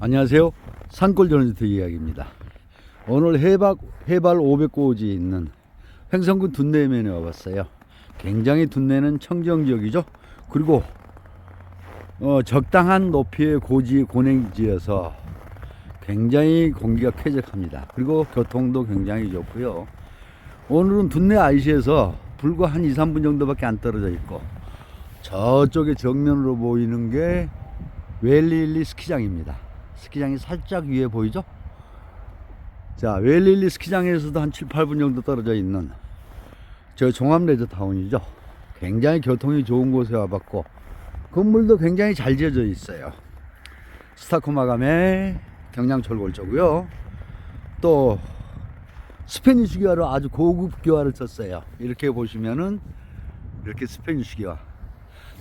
안녕하세요. 산골 전원지트 이야기입니다. 오늘 해발, 해발 500고지에 있는 횡성군 둔내면에 와봤어요. 굉장히 둔내는 청정 지역이죠. 그리고 어, 적당한 높이의 고지 고냉지여서 굉장히 공기가 쾌적합니다. 그리고 교통도 굉장히 좋고요. 오늘은 둔내 IC에서 불과 한 2, 3분 정도밖에 안 떨어져 있고 저쪽에 정면으로 보이는 게 웰릴리 스키장입니다. 스키장이 살짝 위에 보이죠? 자, 웰릴리 스키장에서도 한 7, 8분 정도 떨어져 있는 저 종합 레저 타운이죠. 굉장히 교통이 좋은 곳에 와봤고 건물도 굉장히 잘 지어져 있어요. 스타코마감의 경량철골 쪽고요. 또 스페니쉬 기와로 아주 고급 기와를 썼어요. 이렇게 보시면은 이렇게 스페니쉬 기와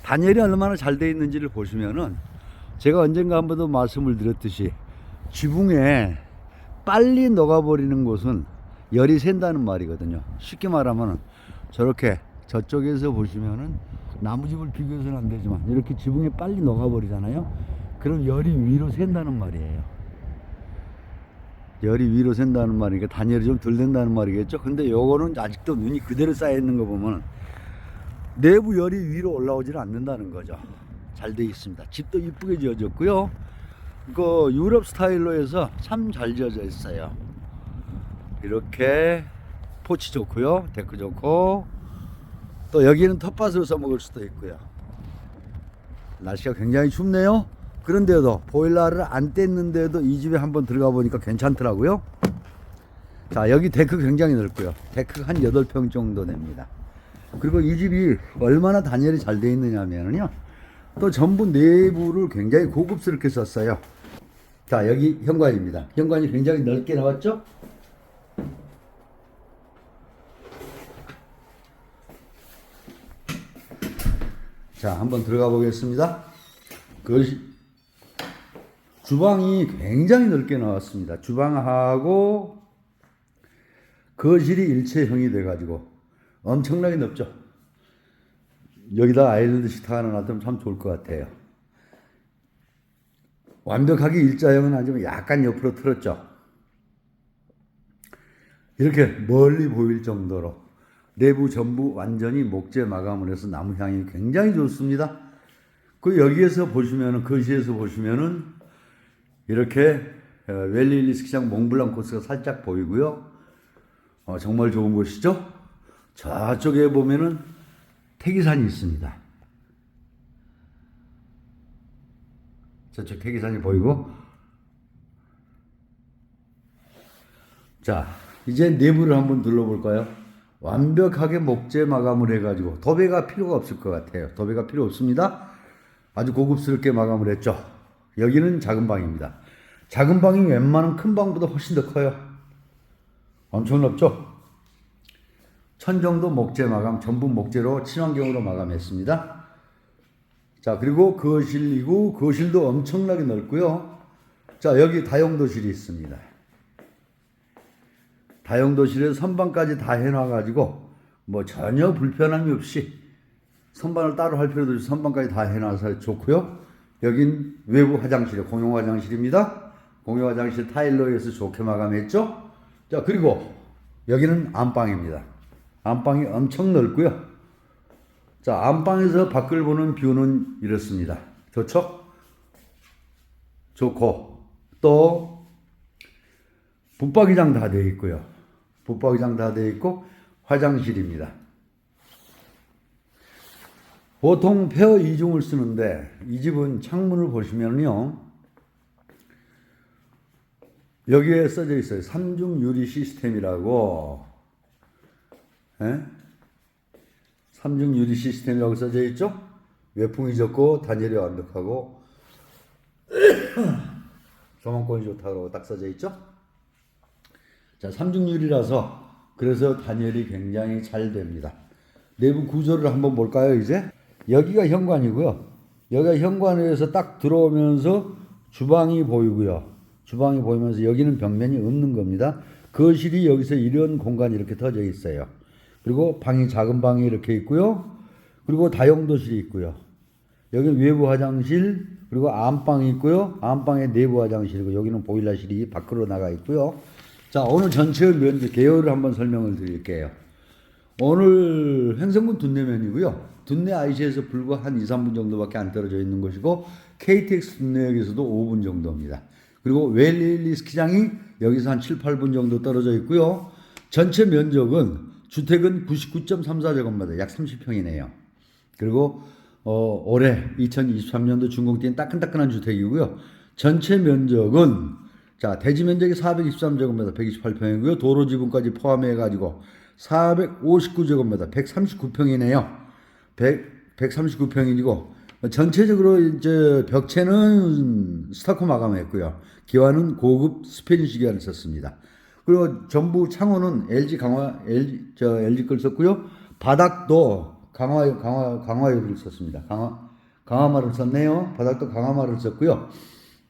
단열이 얼마나 잘 돼 있는지를 보시면은 제가 언젠가 한 번도 말씀을 드렸듯이 지붕에 빨리 녹아버리는 곳은 열이 샌다는 말이거든요. 쉽게 말하면 저렇게 저쪽에서 보시면은 나무집을 비교해서는 안 되지만 이렇게 지붕에 빨리 녹아버리잖아요. 그럼 열이 위로 샌다는 말이에요. 열이 위로 샌다는 말이니까 단열이 좀 덜 된다는 말이겠죠. 근데 요거는 아직도 눈이 그대로 쌓여 있는 거 보면 내부 열이 위로 올라오질 않는다는 거죠. 잘돼 있습니다. 집도 이쁘게 지어졌고요. 그 유럽 스타일로 해서 참 잘 지어져 있어요. 이렇게 포치 좋고요. 데크 좋고 또 여기는 텃밭으로 써먹을 수도 있고요. 날씨가 굉장히 춥네요. 그런데도 보일러를 안 뗐는데도 이 집에 한번 들어가 보니까 괜찮더라고요. 자, 여기 데크 굉장히 넓고요. 데크 한 8평 정도 됩니다. 그리고 이 집이 얼마나 단열이 잘 되어 있느냐면요. 또 전부 내부를 굉장히 고급스럽게 썼어요. 자, 여기 현관입니다. 현관이 굉장히 넓게 나왔죠? 자, 한번 들어가 보겠습니다. 그 주방이 굉장히 넓게 나왔습니다. 주방하고 거실이 일체형이 돼가지고 엄청나게 넓죠. 여기다 아일랜드 식탁 하나 놔두면 참 좋을 것 같아요. 완벽하게 일자형은 아니지만 약간 옆으로 틀었죠. 이렇게 멀리 보일 정도로 내부 전부 완전히 목재 마감을 해서 나무 향이 굉장히 좋습니다. 그 여기에서 보시면은 거실에서 보시면은 이렇게 어, 웰릴리 스키장 몽블랑 코스가 살짝 보이고요. 어, 정말 좋은 곳이죠. 저쪽에 보면은 태기산이 있습니다. 저쪽 태기산이 보이고 자 이제 내부를 한번 둘러볼까요? 완벽하게 목재 마감을 해가지고 도배가 필요가 없을 것 같아요. 도배가 필요 없습니다. 아주 고급스럽게 마감을 했죠. 여기는 작은 방입니다. 작은 방이 웬만한 큰 방보다 훨씬 더 커요. 엄청 넓죠? 천정도 목재 마감, 전부 목재로 친환경으로 마감했습니다. 자, 그리고 거실이고, 거실도 엄청나게 넓고요. 자, 여기 다용도실이 있습니다. 다용도실에 선반까지 다 해놔가지고, 뭐 전혀 불편함이 없이, 선반을 따로 할 필요도 없이 선반까지 다 해놔서 좋고요. 여긴 외부 화장실, 공용 화장실입니다. 공용 화장실 타일로 해서 좋게 마감했죠. 자, 그리고 여기는 안방입니다. 안방이 엄청 넓고요. 자, 안방에서 밖을 보는 뷰는 이렇습니다. 좋죠? 좋고 또 붙박이장 다 되어 있고요. 붙박이장 다 되어 있고 화장실입니다. 보통 폐허 이중을 쓰는데 이 집은 창문을 보시면요. 여기에 써져 있어요. 삼중 유리 시스템이라고. 예? 삼중 유리 시스템이라고 써져 있죠? 외풍이 좋고 단열이 완벽하고 조망권이 좋다고 딱 써져 있죠? 자, 삼중 유리라서 그래서 단열이 굉장히 잘 됩니다. 내부 구조를 한번 볼까요, 이제? 여기가 현관이고요. 여기가 현관에서 딱 들어오면서 주방이 보이고요. 주방이 보이면서 여기는 벽면이 없는 겁니다. 거실이 여기서 이런 공간이 이렇게 터져 있어요. 그리고 방이 작은 방이 이렇게 있고요. 그리고 다용도실이 있고요. 여기 외부 화장실 그리고 안방이 있고요. 안방에 내부 화장실이고 여기는 보일러실이 밖으로 나가 있고요. 자 오늘 전체 면적 계열을 한번 설명을 드릴게요. 오늘 횡성군 둔내면이고요. 둔내 IC에서 불과 한 2, 3분 정도밖에 안 떨어져 있는 곳이고 KTX 둔내역에서도 5분 정도입니다. 그리고 웰리 스키장이 여기서 한 7, 8분 정도 떨어져 있고요. 전체 면적은 주택은 99.34제곱미터 약 30평이네요. 그리고 어, 올해 2023년도 준공된 따끈따끈한 주택이고요. 전체 면적은 자 대지 면적이 423제곱미터 128평이고요. 도로 지분까지 포함해 가지고 459제곱미터 139평이네요. 100, 139평이고 전체적으로 이제 벽체는 스타코 마감했고요. 기와는 고급 스페니시 기와를 썼습니다. 그리고 전부 창호는 LG 강화 LG 저 LG 걸 썼고요. 바닥도 강화 강화 강화유를 썼습니다. 강화 강화마를 썼네요. 바닥도 강화마를 썼고요.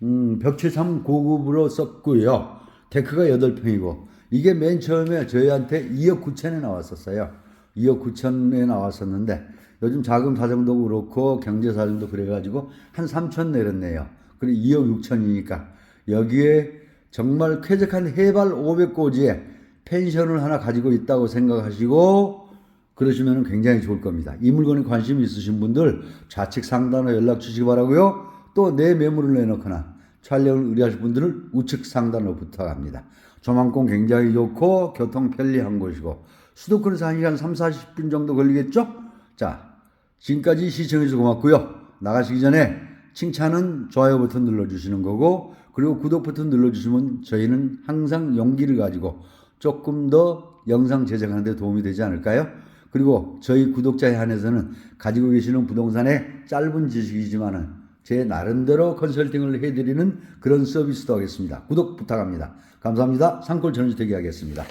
음, 벽체 참 고급으로 썼고요. 데크가 8평이고 이게 맨 처음에 저희한테 2억 9천에 나왔었어요. 2억 9천에 나왔었는데 요즘 자금 사정도 그렇고 경제 사정도 그래가지고 한 3천 내렸네요. 그리고 2억 6천이니까 여기에 정말 쾌적한 해발 500고지에 펜션을 하나 가지고 있다고 생각하시고 그러시면 굉장히 좋을 겁니다. 이 물건에 관심 있으신 분들 좌측 상단으로 연락 주시기 바라고요. 또 내 매물을 내놓거나 촬영을 의뢰하실 분들은 우측 상단으로 부탁합니다. 조망권 굉장히 좋고 교통 편리한 곳이고 수도권에서 1시간 3, 40분 정도 걸리겠죠? 자, 지금까지 시청해주셔서 고맙고요. 나가시기 전에 칭찬은 좋아요 버튼 눌러주시는 거고 그리고 구독 버튼 눌러주시면 저희는 항상 용기를 가지고 조금 더 영상 제작하는 데 도움이 되지 않을까요? 그리고 저희 구독자에 한해서는 가지고 계시는 부동산의 짧은 지식이지만은 제 나름대로 컨설팅을 해드리는 그런 서비스도 하겠습니다. 구독 부탁합니다. 감사합니다. 산골 전주택이 하겠습니다.